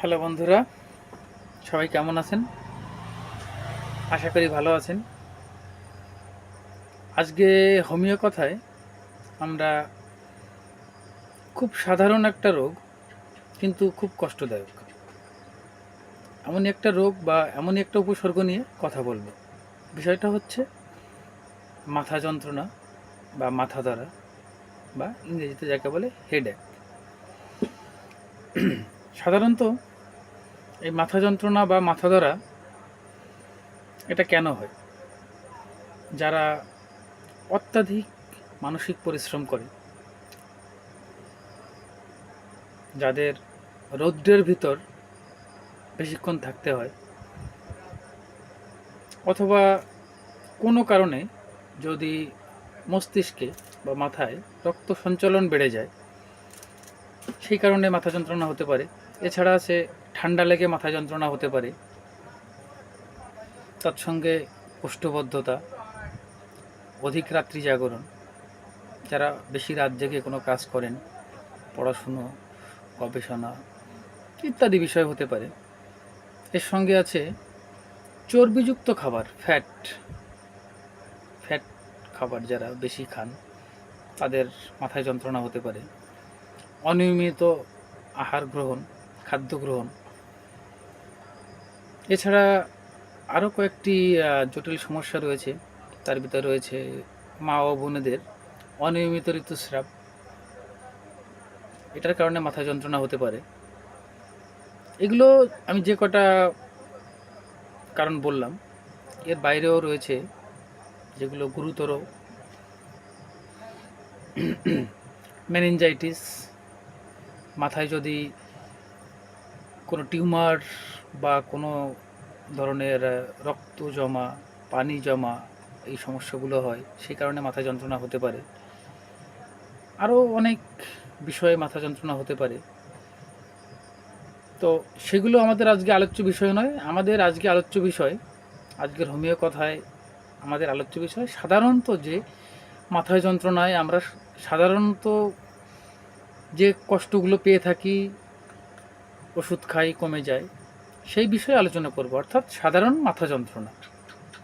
Hello বন্ধুরা, সবাই কেমন আছেন? আশা করি ভালো আছেন। আজকে হোমিও কথায় আমরা খুব সাধারণ একটা রোগ, কিন্তু খুব কষ্টদায়ক। এমনই একটা রোগ বা এমনই একটা উপসর্গ নিয়ে কথা বলব। বিষয়টা হচ্ছে মাথা যন্ত্রণা বা মাথা ধরা বা ইংরেজিতে যাকে বলে হেডেক সাধারণত এই মাথা যন্ত্রণা বা মাথা ধরা, এটা কেন হয়? যারা অত্যাধিক মানসিক পরিশ্রম করে, যাদের রৌদ্রের ভিতর বেশিক্ষণ থাকতে হয়, অথবা কোনো কারণে যদি মস্তিষ্কে বা মাথায় রক্ত সঞ্চালন বেড়ে যায়, সেই কারণে মাথা যন্ত্রণা হতে পারে। এছাড়া আছে ঠান্ডা লেগে মাথা যন্ত্রণা হতে পারে। তৎসঙ্গে কোষ্ঠবদ্ধতা, অধিক রাত্রি জাগরণ, যারা বেশি রাত জেগে কোনো কাজ করেন, পড়াশুনো, গবেষণা ইত্যাদি বিষয় হতে পারে। এর সঙ্গে আছে চর্বিযুক্ত খাবার, ফ্যাট ফ্যাট খাবার যারা বেশি খান, তাদের মাথায় যন্ত্রণা হতে পারে। অনিয়মিত আহার গ্রহণ, খাদ্য গ্রহণ এছাড়া আরও কয়েকটি জটিল সমস্যা রয়েছে। তার ভিতরে রয়েছে মা ও বোনেদের অনিয়মিত ঋতুস্রাব। এটার কারণে মাথা যন্ত্রণা হতে পারে। এগুলো আমি যে কটা কারণ বললাম, এর বাইরেও রয়েছে যেগুলো গুরুতর। মেনিনজাইটিস, মাথায় যদি কোনো টিউমার বা কোনো ধরনের রক্ত জমা, পানি জমা এই সমস্যাগুলো হয়, সেই কারণে মাথা যন্ত্রণা হতে পারে। আরও অনেক বিষয়ে মাথা যন্ত্রণা হতে পারে। তো সেগুলো আমাদের আজকে আলোচ্য বিষয় নয়, আমাদের আজকে আলোচ্য বিষয়, আজকের হোমিও কথায় আমাদের আলোচ্য বিষয় সাধারণত যে মাথায় যন্ত্রণায় আমরা সাধারণত যে কষ্টগুলো পেয়ে থাকি ওষুধ খাই, কমে যায়, সেই বিষয়ে আলোচনা করব। অর্থাৎ সাধারণ মাথা যন্ত্রণা।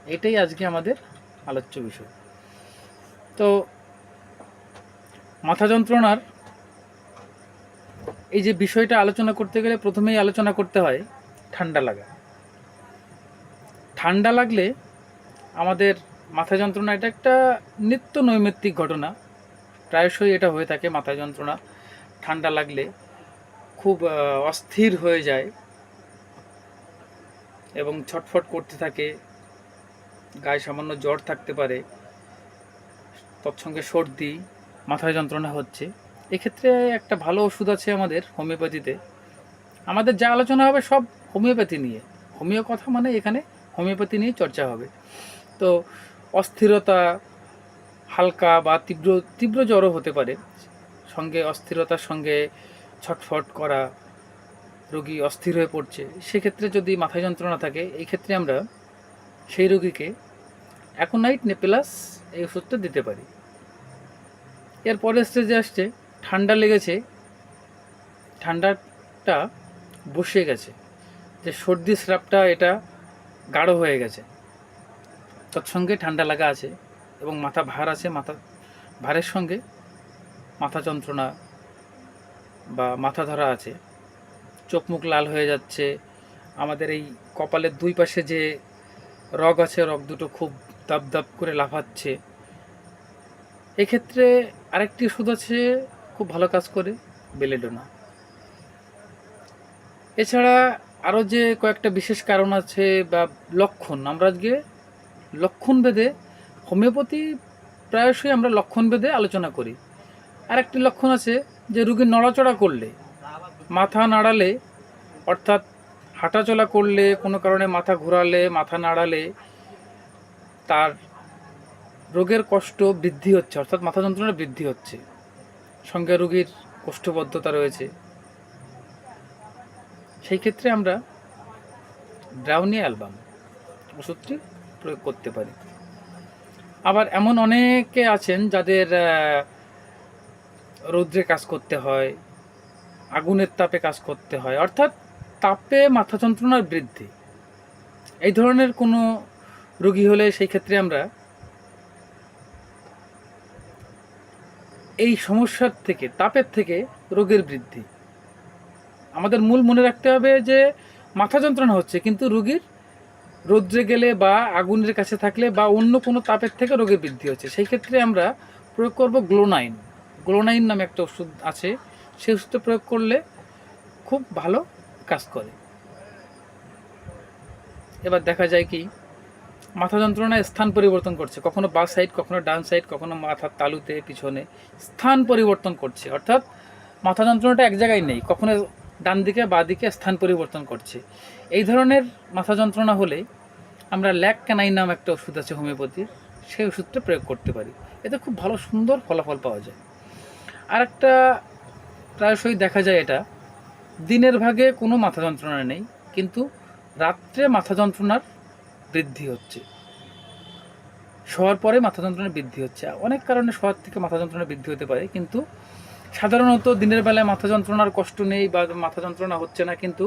এটাই আজকে আমাদের আলোচ্য বিষয়। তো মাথা যন্ত্রণার এই যে বিষয়টা আলোচনা করতে গেলে প্রথমেই আলোচনা করতে হয়, ঠান্ডা লাগা। ঠান্ডা লাগলে আমাদের মাথা যন্ত্রণা এটা একটা নিত্য নৈমিত্তিক ঘটনা। প্রায়শই এটা হয়ে থাকে মাথা যন্ত্রণা। ঠান্ডা লাগলে খুব অস্থির হয়ে যায় এবং ছটফট করতে থাকে, গায়ে সামান্য জ্বর থাকতে পারে, তৎসঙ্গে সর্দি, মাথায় যন্ত্রণা হচ্ছে। এক্ষেত্রে একটা ভালো ওষুধ আছে আমাদের হোমিওপ্যাথিতে। আমাদের যা আলোচনা হবে সব হোমিওপ্যাথি নিয়ে। হোমিও কথা মানে এখানে হোমিওপ্যাথি নিয়ে চর্চা হবে। তো অস্থিরতা হালকা বা তীব্র তীব্র জ্বরও হতে পারে। সঙ্গে অস্থিরতার সঙ্গে ছটফট করা, রোগী অস্থির হয়ে পড়ছে, সেক্ষেত্রে যদি মাথা যন্ত্রণা থাকে, এই ক্ষেত্রে আমরা সেই রোগীকে অ্যাকোনাইট নেপেলাস এই ওষুধটা দিতে পারি। এর পরের স্টেজে আসছে, ঠান্ডা লেগেছে, ঠান্ডাটা বসে গেছে, যে সর্দি স্রাবটা এটা গাঢ় হয়ে গেছে। তৎসঙ্গে ঠান্ডা লাগা আছে এবং মাথা ভার আছে, মাথা, ভারের সঙ্গে মাথা যন্ত্রণা বা মাথা ধরা আছে চোখ মুখ লাল হয়ে যাচ্ছে, আমাদের এই কপালের দুই পাশে যে রগ আছে, রগ দুটো খুব দাব দাব করে লাফাচ্ছে। এক্ষেত্রে আরেকটি ওষুধ আছে, খুব ভালো কাজ করে, বেলেডোনা। এছাড়া আরও যে কয়েকটা বিশেষ কারণ আছে বা লক্ষণ, আমরা আজকে লক্ষণ ভেদে হোমিওপ্যাথি প্রায়শই আমরা লক্ষণ ভেদে আলোচনা করি। আর একটি লক্ষণ আছে যে রুগী নড়াচড়া করলে, মাথা নাড়ালে, অর্থাৎ হাঁটাচলা করলে, কোনো কারণে মাথা ঘোরালে, মাথা নাড়ালে, তার রোগের কষ্ট বৃদ্ধি হচ্ছে, অর্থাৎ মাথা যন্ত্রণা বৃদ্ধি হচ্ছে। সঙ্গে রোগীর কোষ্ঠবদ্ধতা রয়েছে। সেই ক্ষেত্রে আমরা ব্রাউনি অ্যালবাম ওষুধটি প্রয়োগ করতে পারি। আবার এমন অনেকে আছেন যাদের রৌদ্রে কাজ করতে হয়, আগুনের তাপে কাজ করতে হয়, অর্থাৎ তাপে মাথা যন্ত্রণার বৃদ্ধি। এই ধরনের কোনো রোগী হলে সেই ক্ষেত্রে আমরা এই সমস্যার থেকে, তাপের থেকে রোগের বৃদ্ধি। আমাদের মূল মনে রাখতে হবে যে মাথা যন্ত্রণা হচ্ছে, কিন্তু রোগীর রোদ্রে গেলে বা আগুনের কাছে থাকলে বা অন্য কোনো তাপের থেকে রোগের বৃদ্ধি হচ্ছে। সেই ক্ষেত্রে আমরা প্রয়োগ করব গ্লোনাইন। গ্লোনাইন নামে একটা ওষুধ আছে, সেই ওষুধটা প্রয়োগ করলে খুব ভালো কাজ করে। এবার দেখা যায় কি, মাথা যন্ত্রণায় স্থান পরিবর্তন করছে। কখনো বা সাইড কখনো ডান সাইড কখনো মাথার তালুতে, পিছনে স্থান পরিবর্তন করছে। অর্থাৎ মাথা যন্ত্রণাটা এক জায়গায় নেই, কখনো ডান দিকে, বা দিকে স্থান পরিবর্তন করছে। এই ধরনের মাথা যন্ত্রণা হলে আমরা ল্যাক ক্যানাইন নাম একটা ওষুধ আছে হোমিওপ্যাথির, সেই ওষুধটা প্রয়োগ করতে পারি। এতে খুব ভালো সুন্দর ফলাফল পাওয়া যায়। আর একটা প্রায়শই দেখা যায় এটা। দিনের ভাগে কোনো মাথা যন্ত্রণা নেই, কিন্তু রাত্রে মাথা যন্ত্রণার বৃদ্ধি হচ্ছে। শোয়ার পরে মাথা যন্ত্রণা বৃদ্ধি হচ্ছে। অনেক কারণে শোয়ার থেকে মাথা যন্ত্রণা বৃদ্ধি হতে পারে, কিন্তু সাধারণত দিনের বেলায় মাথা যন্ত্রণার কষ্ট নেই বা মাথা যন্ত্রণা হচ্ছে না, কিন্তু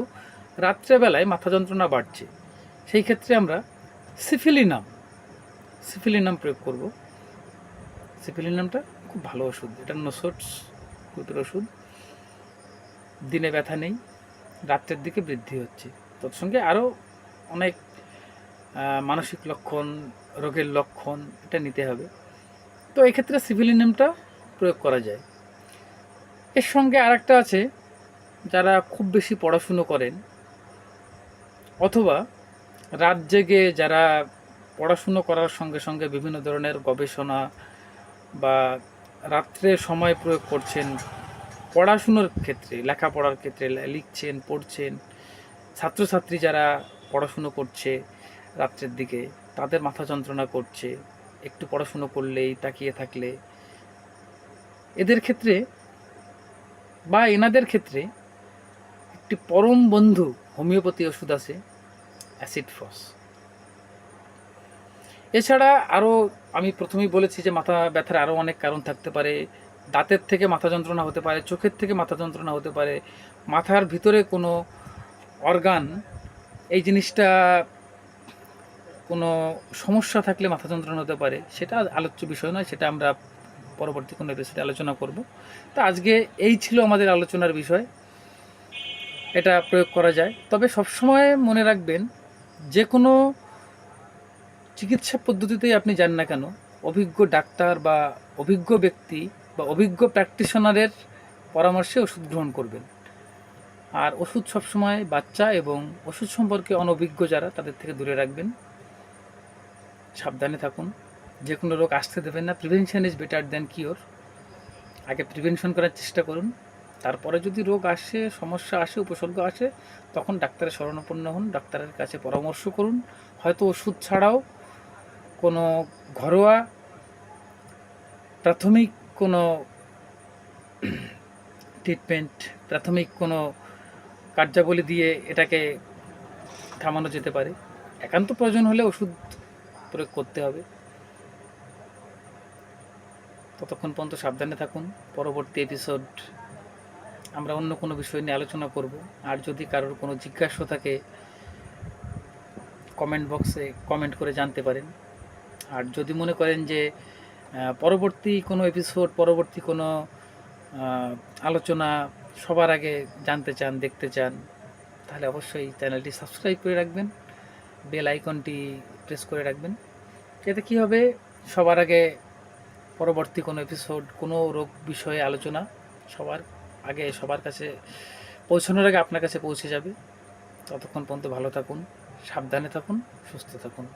রাত্রেবেলায় মাথা যন্ত্রণা বাড়ছে। সেই ক্ষেত্রে আমরা সিফিলিনাম সিফিলিনাম প্রয়োগ করব। সিফিলিনামটা খুব ভালো ওষুধ। এটা নোসোটস গ্রুপের ওষুধ। দিনে ব্যথা নেই, রাত্রের দিকে বৃদ্ধি হচ্ছে। তৎসঙ্গে আরও অনেক মানসিক লক্ষণ, রোগের লক্ষণ এটা নিতে হবে। তো এক্ষেত্রে সিভিলিনামটা প্রয়োগ করা যায়। এর সঙ্গে আরেকটা আছে, যারা খুব বেশি পড়াশুনো করেন অথবা রাত জেগে যারা পড়াশুনো করার সঙ্গে সঙ্গে বিভিন্ন ধরনের গবেষণা বা রাত্রে সময় প্রয়োগ করছেন পড়াশুনোর ক্ষেত্রে, লেখাপড়ার ক্ষেত্রে, লিখছেন, পড়ছেন। ছাত্রছাত্রী যারা পড়াশুনো করছে রাত্রের দিকে, তাদের মাথা যন্ত্রণা করছে। একটু পড়াশুনো করলেই তাকিয়ে থাকলে। এদের ক্ষেত্রে বা এনাদের ক্ষেত্রে একটি পরম বন্ধু হোমিওপ্যাথি ওষুধ আছে, অ্যাসিড ফস। এছাড়া আরও আমি প্রথমেই বলেছি যে মাথা ব্যথার আরও অনেক কারণ থাকতে পারে। দাঁতের থেকে মাথা যন্ত্রণা হতে পারে, চোখের থেকে মাথা যন্ত্রণা হতে পারে। মাথার ভিতরে কোনো অর্গান, এই জিনিসটা কোনো সমস্যা থাকলে মাথা যন্ত্রণা হতে পারে। সেটা আলোচ্য বিষয় নয়, সেটা আমরা পরবর্তী কোনো এপিসোডে আলোচনা করব। তো আজকে এই ছিল আমাদের আলোচনার বিষয়। এটা প্রয়োগ করা যায়। তবে সবসময় মনে রাখবেন, যে কোনো চিকিৎসা পদ্ধতিতেই আপনি যান না কেন? অভিজ্ঞ ডাক্তার বা অভিজ্ঞ ব্যক্তি বা অভিজ্ঞ প্র্যাকটিশনারের পরামর্শে ওষুধ গ্রহণ করবেন। আর ওষুধ সবসময় বাচ্চা এবং ওষুধ সম্পর্কে অনভিজ্ঞ যারা, তাদের থেকে দূরে রাখবেন। সাবধানে থাকুন। যে কোনো রোগ আসতে দেবেন না। Prevention is better than cure আগে প্রিভেনশন করার চেষ্টা করুন। তারপরে যদি রোগ আসে, সমস্যা আসে, উপসর্গ আসে, তখন ডাক্তারের শরণাপন্ন হন। ডাক্তারের কাছে পরামর্শ করুন। হয়তো ওষুধ ছাড়াও কোনো ঘরোয়া, প্রাথমিক কোনো ট্রিটমেন্ট প্রাথমিক কোনো কার্যাবলী দিয়ে এটাকে থামানো যেতে পারে। একান্ত প্রয়োজন হলে ওষুধ প্রয়োগ করতে হবে। ততক্ষণ পর্যন্ত সাবধানে থাকুন। পরবর্তী এপিসোড আমরা অন্য কোনো বিষয় নিয়ে আলোচনা করব। আর যদি কারোর কোনো জিজ্ঞাসা থাকে কমেন্ট বক্সে কমেন্ট করে জানতে পারেন। আর যদি মনে করেন যে পরবর্তী কোনো এপিসোড পরবর্তী কোনো আলোচনা সবার আগে জানতে চান, দেখতে চান, তাহলে অবশ্যই চ্যানেলটি সাবস্ক্রাইব করে রাখবেন বেল আইকনটি প্রেস করে রাখবেন। এতে কী হবে? সবার আগে পরবর্তী কোনো এপিসোড কোনো রোগ বিষয়ে আলোচনা সবার আগে সবার কাছে পৌঁছানোর আগে আপনার কাছে পৌঁছে যাবে। ততক্ষণ পর্যন্ত ভালো থাকুন, সাবধানে থাকুন, সুস্থ থাকুন।